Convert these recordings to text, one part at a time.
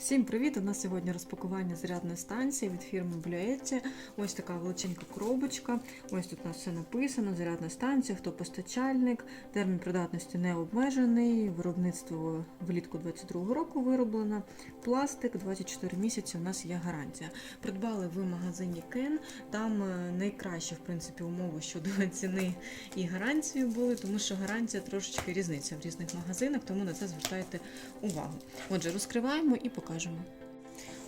Всім привіт! У нас сьогодні розпакування зарядної станції від фірми Bluetti. Ось така величенька коробочка. Ось тут у нас все написано: зарядна станція, хто постачальник, термін придатності не обмежений, виробництво влітку 22 року вироблено. Пластик 24 місяці. У нас є гарантія. Придбали в магазині Кен. Там е, найкращі в принципі умови щодо ціни і гарантії були, тому що гарантія трошечки різниця в різних магазинах, тому на це звертайте увагу. Отже, розкриваємо і покажемо.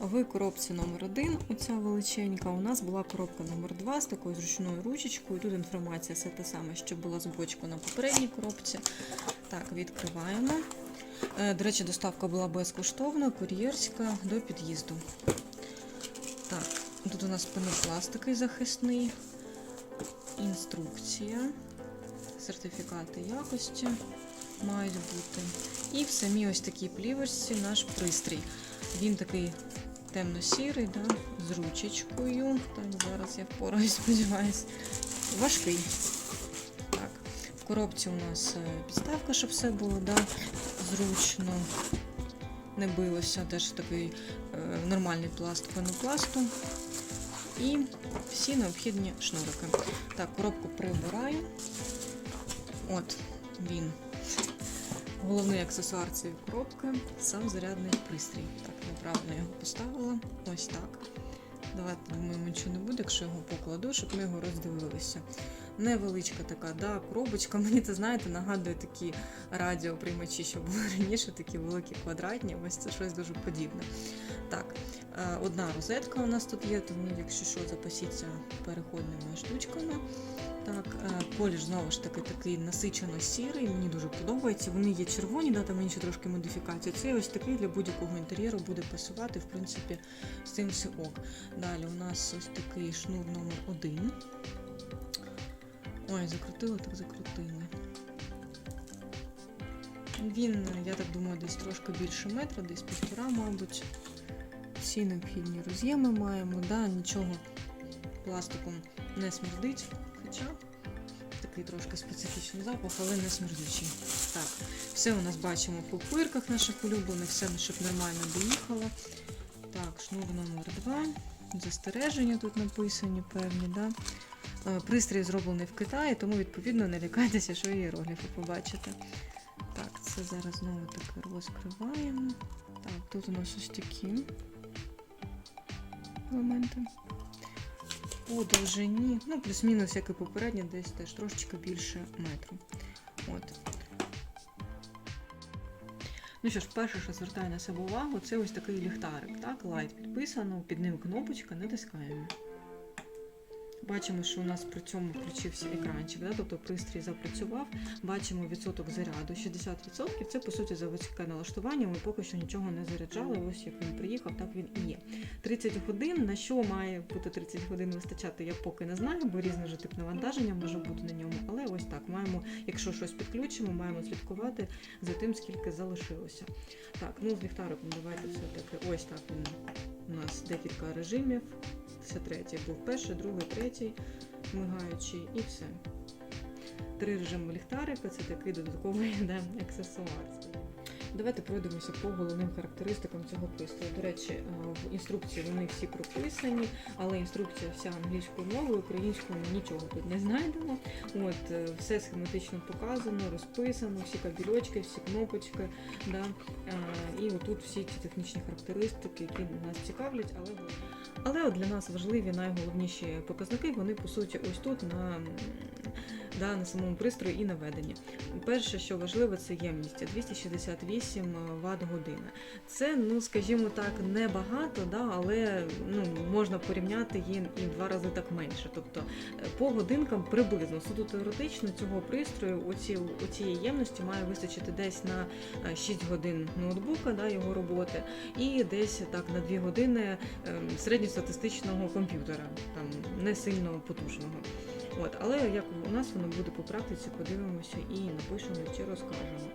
В коробці номер 1 оця величенька, у нас була коробка номер 2 з такою зручною ручечкою. Тут інформація все те саме, що була з бочку на попередній коробці. Так, відкриваємо. Е, До речі, доставка була безкоштовна, кур'єрська до під'їзду. Так, тут у нас пенопласт захисний, інструкція, сертифікати якості мають бути. І в самій ось такій плівочці наш пристрій. Він такий темно-сірий, да, з ручечкою. Так, зараз я впораюсь, сподіваюсь. Важкий. Так. В коробці у нас е, підставка, щоб все було да, зручно. Не билося, теж такий е, нормальний пласт пенопласту. І всі необхідні шнурики. Так, коробку прибираю. От він. Головний аксесуар цієї коробки сам зарядний пристрій. Так, неправильно його поставила. Ось так. Давайте думаємо, нічого не буде, якщо його покладу, щоб ми його роздивилися. Невеличка така, да, коробочка. Мені це, знаєте, нагадує такі радіоприймачі, що були раніше, такі великі квадратні. Ось це щось дуже подібне. Так, е, одна розетка у нас тут є, тому якщо що, запасіться переходними штучками. Так, е, колір знову ж таки такий насичено сірий, мені дуже подобається. Вони є червоні, да, там інші трошки модифікації. Це ось такий для будь-якого інтер'єру буде пасувати, в принципі, з цим все ок. Далі у нас ось такий шнур номер один. Ой, закрутили, так закрутили. Він, я так думаю, десь трошки більше метра, десь півтора, мабуть. Всі необхідні роз'єми маємо, да, нічого пластиком не смердить. Хоча такий трошки специфічний запах, але не смердючий. Так, все у нас бачимо по пирках наших улюблених, все щоб нормально доїхало. Так, шнур номер 2. Застереження тут написані певні, да? Е, Пристрій зроблений в Китаї, тому відповідно не лякайтеся, що іерогліфи побачите. Так, це зараз знову таки розкриваємо. Так, тут у нас ось такі елементи по довжині, ну, плюс-мінус, як і попереднє, десь теж трошечки більше метру. От. Ну що ж, перше, що звертає на себе увагу, це ось такий ліхтарик. Так, лайт підписано, під ним кнопочка, натискаємо. Бачимо, що у нас при цьому включився екранчик, да? тобто пристрій запрацював. Бачимо відсоток заряду 60%. Це по суті заводське налаштування. Ми поки що нічого не заряджали. Ось як він приїхав, так він і є. 30 годин. На що має бути 30 годин вистачати, я поки не знаю, бо різний же тип навантаження може бути на ньому. Але ось так маємо, якщо щось підключимо, маємо слідкувати за тим, скільки залишилося. Так, ну з ліхтариком давайте все таки. Ось так він у нас декілька режимів. Це третій був перший, другий, третій, мигаючий і все. Три режими ліхтарика це такий додатковий да, аксесуар. Давайте пройдемося по головним характеристикам цього пристрою. До речі, е, в інструкції вони всі прописані, але інструкція вся англійською мовою, українською нічого тут не знайдемо. От е, все схематично показано, розписано, всі кабельочки, всі кнопочки. Да? Е, І отут всі ці технічні характеристики, які нас цікавлять, але але от для нас важливі найголовніші показники, вони по суті ось тут на, да, на самому пристрої і наведені. Перше, що важливо, це ємність 268 Вт година. Це, ну скажімо так, небагато, да, але ну, можна порівняти її і в два рази так менше. Тобто по годинкам приблизно суто теоретично цього пристрою оці, оцієї ємності має вистачити десь на 6 годин ноутбука, да, його роботи, і десь так на 2 години ем, середньостатистичного комп'ютера, там не сильно потужного. От, але як у нас воно буде по практиці, подивимося і напишемо чи розкажемо.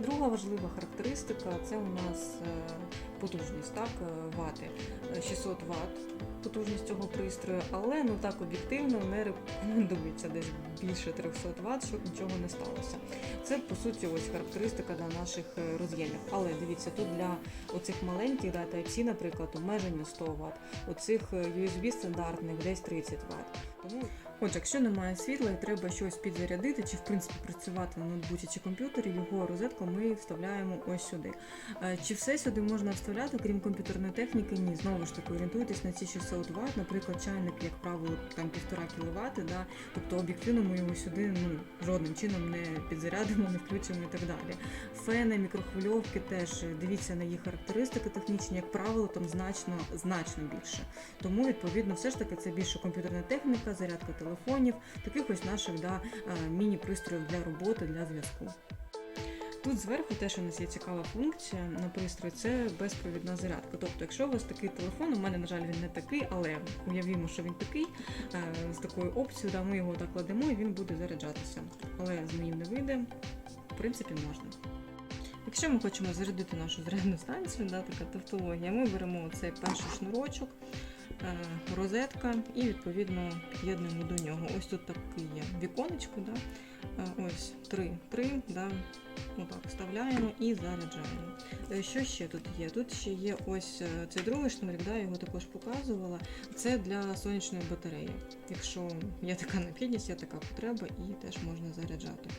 Друга важлива характеристика це у нас е, потужність, так, е, вати. Е, 600 Вт потужність цього пристрою, але ну так об'єктивно не рекомендується десь більше 300 Вт, щоб нічого не сталося. Це по суті ось характеристика для наших е, роз'ємів. Але дивіться, тут для оцих маленьких да, Type-C, наприклад, обмеження 100 Вт, оцих USB стандартних десь 30 Вт. Тому Отже, якщо немає світла і треба щось підзарядити, чи в принципі працювати на ноутбуці чи комп'ютері, його розетку ми вставляємо ось сюди. Е, Чи все сюди можна вставляти, крім комп'ютерної техніки? Ні, знову ж таки, орієнтуйтесь на ці 600 Вт, наприклад, чайник, як правило, там 1,5 кВт, да? тобто об'єктивно ми його сюди ну, жодним чином не підзарядимо, не включимо і так далі. Фени, мікрохвильовки теж е, дивіться на їх характеристики технічні, як правило, там значно значно більше. Тому відповідно, все ж таки це більше комп'ютерна техніка, зарядка телефонів, таких ось наших да, е, міні-пристроїв для роботи, для зв'язку. Тут зверху теж у нас є цікава функція на пристрої, це безпровідна зарядка. Тобто, якщо у вас такий телефон, у мене, на жаль, він не такий, але уявімо, що він такий, е, з такою опцією, да, ми його так кладемо і він буде заряджатися. Але з моїм не вийде, в принципі, можна. Якщо ми хочемо зарядити нашу зарядну станцію, да, така тавтологія, ми беремо цей перший шнурочок, розетка і відповідно під'єднуємо до нього. Ось тут таке є віконечко, да, е, ось три, три, да, отак вставляємо і заряджаємо. Е, Що ще тут є? Тут ще є ось е, цей другий шнурик, да, його також показувала. Це для сонячної батареї. Якщо є така необхідність, є така потреба, і теж можна заряджати.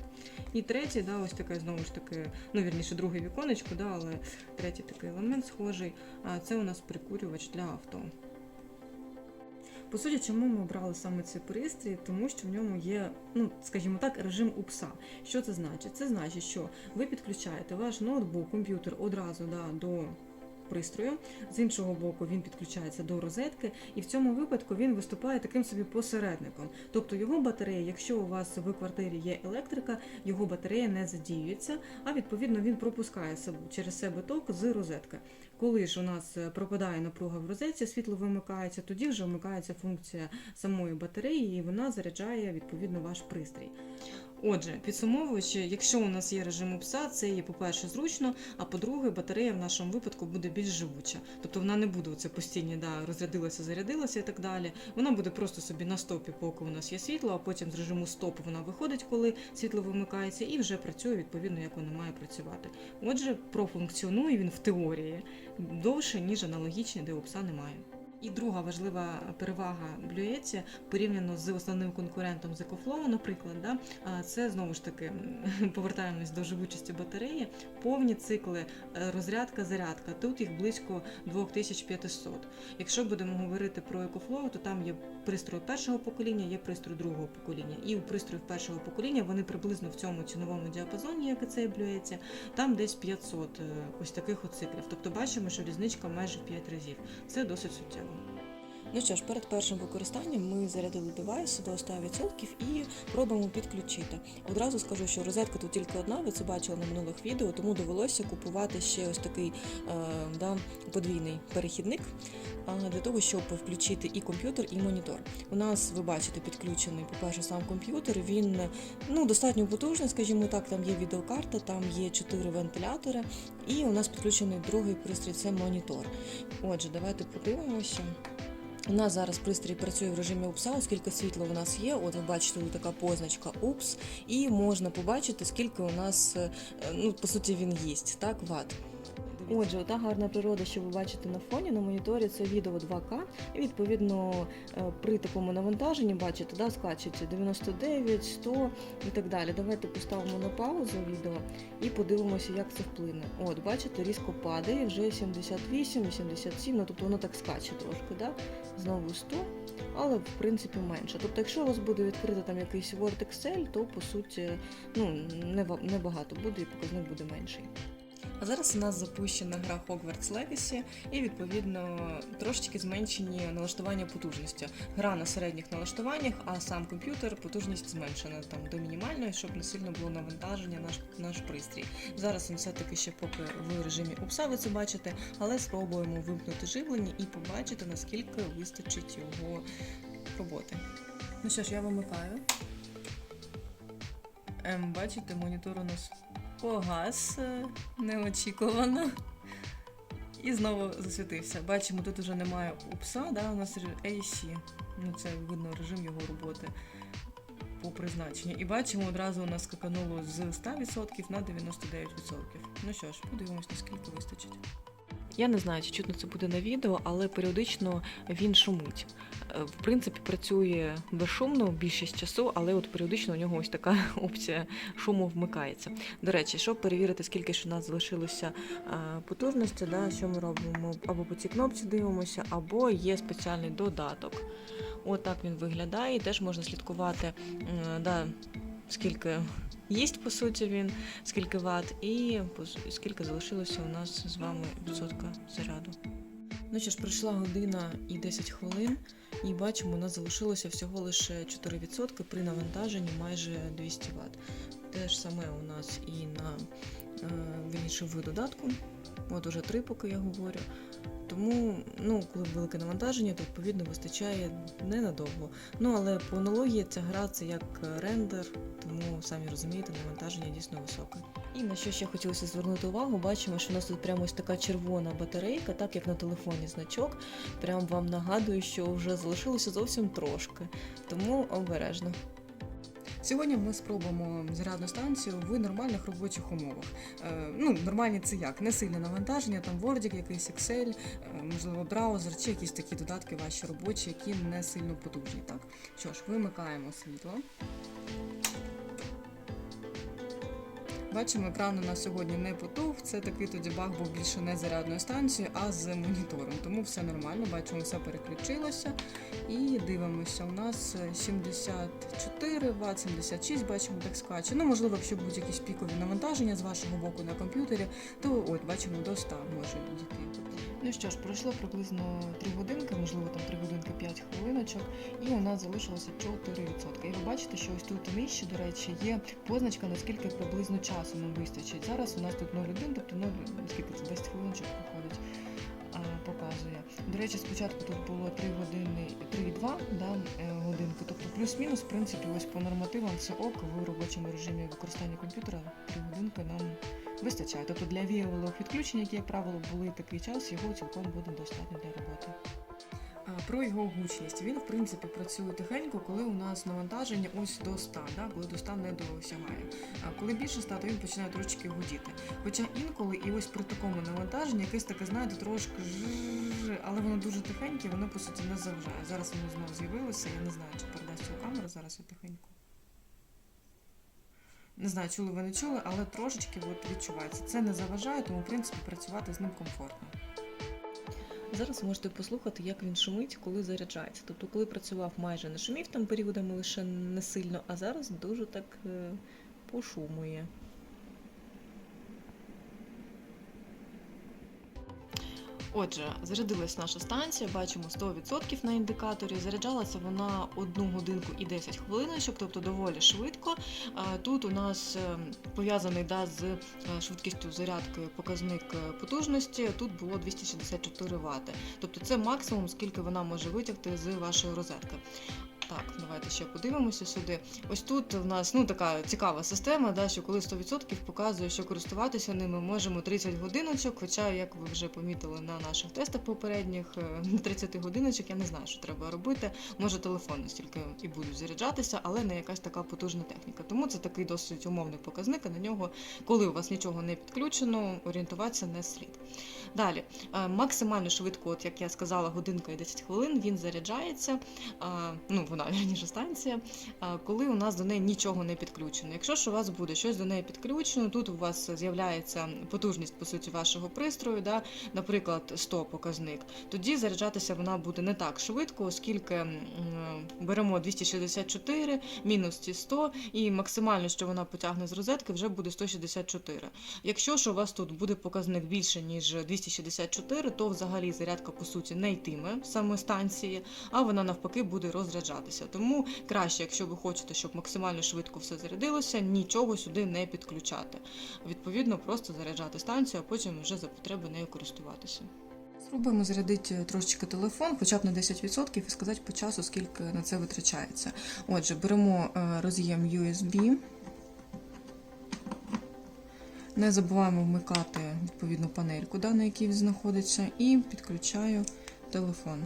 І третій, да, ось таке знову ж таки, ну вірніше, друге віконечко, да, але третій такий елемент схожий. Це у нас прикурювач для авто. По суті, чому ми обрали саме цей пристрій? Тому що в ньому є, ну скажімо так, режим УПСа. Що це значить? Це значить, що ви підключаєте ваш ноутбук, комп'ютер одразу да, до пристрою. З іншого боку, він підключається до розетки, і в цьому випадку він виступає таким собі посередником. Тобто його батарея, якщо у вас в квартирі є електрика, його батарея не задіюється, а відповідно він пропускає через себе ток з розетки. Коли ж у нас е, пропадає напруга в розетці, світло вимикається, тоді вже вмикається функція самої батареї, і вона заряджає відповідно ваш пристрій. Отже, підсумовуючи, якщо у нас є режим УПСа, це є, по-перше, зручно, а по-друге, батарея в нашому випадку буде більш живуча. Тобто вона не буде це постійні, да, розрядилася, зарядилася і так далі. Вона буде просто собі на стопі, поки у нас є світло, а потім з режиму стоп вона виходить, коли світло вимикається, і вже працює відповідно, як вона має працювати. Отже, профункціонує він в теорії довше, ніж аналогічний, де УПСа немає. І друга важлива перевага Блюеці порівняно з основним конкурентом з EcoFlow, наприклад, да, це знову ж таки повертаємось до живучості батареї, повні цикли е, розрядка-зарядка. Тут їх близько 2500. Якщо будемо говорити про EcoFlow, то там є пристрої першого покоління, є пристрої другого покоління. І у пристроїв першого покоління вони приблизно в цьому ціновому діапазоні, як і цей Блюеці, там десь 500 е, ось таких циклів. Тобто бачимо, що різниця майже в 5 разів. Це досить суттєво. Ну що ж, перед першим використанням ми зарядили девайс до 100% і пробуємо підключити. Одразу скажу, що розетка тут тільки одна, ви це бачили на минулих відео, тому довелося купувати ще ось такий е, да, подвійний перехідник для того, щоб включити і комп'ютер, і монітор. У нас, ви бачите, підключений, по-перше, сам комп'ютер. Він ну, достатньо потужний, скажімо так, там є відеокарта, там є 4 вентилятори, і у нас підключений другий пристрій це монітор. Отже, давайте подивимося. У нас зараз пристрій працює в режимі УПСа, оскільки світло у нас є. От ви бачите, тут така позначка УПС, і можна побачити, скільки у нас, е, ну по суті, він їсть, так, ват. Отже, ота гарна природа, що ви бачите на фоні на моніторі, це відео 2К. І відповідно е, при такому навантаженні, бачите, да, скачується 99, 100 і так далі. Давайте поставимо на паузу відео і подивимося, як це вплине. От, бачите, різко падає, вже 78, 87, ну тобто воно так скаче трошки, да? знову 100, але в принципі менше. Тобто, якщо у вас буде відкрито там якийсь Word Excel, то по суті ну, небагато буде і показник буде менший. А зараз у нас запущена гра Hogwarts Legacy і відповідно трошечки зменшені налаштування потужності. Гра на середніх налаштуваннях, а сам комп'ютер потужність зменшена там до мінімальної, щоб не сильно було навантаження наш наш пристрій. Зараз він все-таки ще поки в режимі УПСа, ви це бачите, але спробуємо вимкнути живлення і побачити, наскільки вистачить його роботи. Ну що ж, я вимикаю. Ем, бачите, монітор у нас погас е, неочікувано. І знову засвітився. Бачимо, тут вже немає упса, да, у нас AC. Ну, це видно режим його роботи по призначенню. І бачимо, одразу у нас скакануло з 100% на 99%. Ну що ж, подивимось, наскільки вистачить. Я не знаю, чи чутно це буде на відео, але періодично він шумить. Е, В принципі, працює безшумно більшість часу, але от періодично у нього ось така опція шуму вмикається. До речі, щоб перевірити, скільки ж у нас залишилося е, потужності, да, що ми робимо? Або по цій кнопці дивимося, або є спеціальний додаток. От він виглядає. І теж можна слідкувати, да, скільки їсть, по суті, він, скільки ват, і скільки залишилося у нас з вами відсотка заряду. Ну що ж, пройшла година і 10 хвилин, і бачимо, у нас залишилося всього лише 4% при навантаженні майже 200 Вт. Те ж саме у нас і на е, в додатку. От уже три, поки я говорю. Тому, ну, коли велике навантаження, то відповідно вистачає ненадовго. Ну, але по аналогії ця гра це як рендер, тому самі розумієте, навантаження дійсно високе. І на що ще хотілося звернути увагу, бачимо, що у нас тут прямо ось така червона батарейка, так як на телефоні значок. Прям вам нагадую, що вже залишилося зовсім трошки. Тому обережно. Сьогодні ми спробуємо зарядну станцію в нормальних робочих умовах. Е, ну, нормальні це як? Не сильне навантаження, там Word, якийсь Excel, е, можливо, браузер чи якісь такі додатки ваші робочі, які не сильно потужні. Так, що ж, вимикаємо світло. Бачимо, екран у нас сьогодні не потух. Це такий тоді баг був більше не зарядною станцією, а з монітором. Тому все нормально, бачимо, все переключилося. І дивимося, у нас е, 74 Вт, 76, бачимо, так скаче. Ну, можливо, якщо будуть якісь пікові навантаження з вашого боку на комп'ютері, то от бачимо до 100 може дійти. Ну що ж, пройшло приблизно 3 годинки, можливо, там 3 годинки 5 хвилиночок, і у нас залишилося 4%. І ви бачите, що ось тут нижче, до речі, є позначка, наскільки приблизно часу нам вистачить. Зараз у нас тут 0,1, тобто 0, скільки це 10 хвилиночок проходить. Показує. До речі, спочатку тут було 3 години, 3,2 да, е, годинки, тобто плюс-мінус, в принципі, ось по нормативам це ок в робочому режимі використання комп'ютера 3 годинки нам вистачає. Тобто для віялових відключень, які, як правило, були такий час, його цілком буде достатньо для роботи. Про його гучність. Він, в принципі, працює тихенько, коли у нас навантаження ось до 100, да, коли до 100 не досягає. А коли більше 100, то він починає трошки гудіти. Хоча інколи і ось при такому навантаженні якесь таке, знаєте, трошки жжж, але воно дуже тихеньке, воно по суті не заважає. Зараз воно знову з'явилося, я не знаю, чи передасть цю камеру, зараз я тихенько. Не знаю, чули ви не чули, але трошечки от відчувається. Це не заважає, тому в принципі працювати з ним комфортно. Зараз можете послухати, як він шумить, коли заряджається. Тобто, коли працював, майже не шумів там періодами лише не сильно, а зараз дуже так е, пошумує. Отже, зарядилась наша станція, бачимо 100% на індикаторі. Заряджалася вона 1 годинку і 10 хвилиночок, тобто доволі швидко. Е, Тут у нас е, пов'язаний да, з е, швидкістю зарядки показник потужності. Тут було 264 Вт. Тобто це максимум, скільки вона може витягти з вашої розетки. Так, давайте ще подивимося сюди. Ось тут в нас ну така цікава система, да, що коли 100% показує, що користуватися ними можемо 30 годиночок. Хоча, як ви вже помітили на наших тестах попередніх, е, 30 годиночок я не знаю, що треба робити. Може телефони стільки і будуть заряджатися, але не якась така потужна техніка. Тому це такий досить умовний показник. На нього, коли у вас нічого не підключено, орієнтуватися не слід. Далі, е, максимально швидко, от як я сказала, годинка і 10 хвилин він заряджається. Ну, вона вірніше станція, коли у нас до неї нічого не підключено. Якщо ж у вас буде щось до неї підключено, тут у вас з'являється потужність по суті вашого пристрою, да, наприклад, 100 показник, тоді заряджатися вона буде не так швидко, оскільки беремо 264, мінус ці 100, і максимально, що вона потягне з розетки, вже буде 164. Якщо ж у вас тут буде показник більше, ніж 264, то взагалі зарядка по суті не йтиме саме станції, а вона навпаки буде розряджатися. Тому краще, якщо ви хочете, щоб максимально швидко все зарядилося, нічого сюди не підключати. Відповідно, просто заряджати станцію, а потім вже за потреби нею користуватися. Спробуємо зарядити трошечки телефон, хоча б на 10% і сказати по часу, скільки на це витрачається. Отже, беремо е, роз'єм USB. Не забуваємо вмикати відповідну панельку, на якій він знаходиться, і підключаю телефон.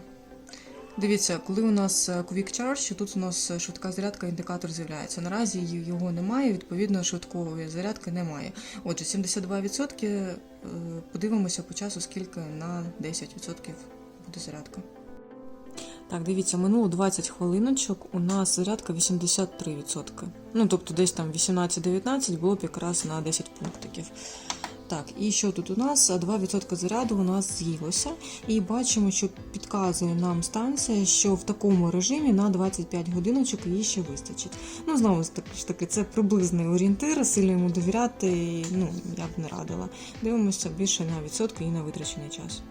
Дивіться, коли у нас е, Quick Charge, тут у нас е, швидка зарядка, індикатор з'являється. Наразі його немає, відповідно, швидкої зарядки немає. Отже, 72% е, подивимося по часу, скільки на 10% буде зарядка. Так, дивіться, минуло 20 хвилиночок, у нас зарядка 83%. Ну, тобто десь там 18-19 було б якраз на 10 пунктиків. Так, і що тут у нас? 2% заряду у нас з'їлося. І бачимо, що підказує нам станція, що в такому режимі на 25 годиночок її ще вистачить. Ну, знову ж таки, це приблизний орієнтир, сильно йому довіряти, ну, я б не радила. Дивимося більше на відсотки і на витрачений час.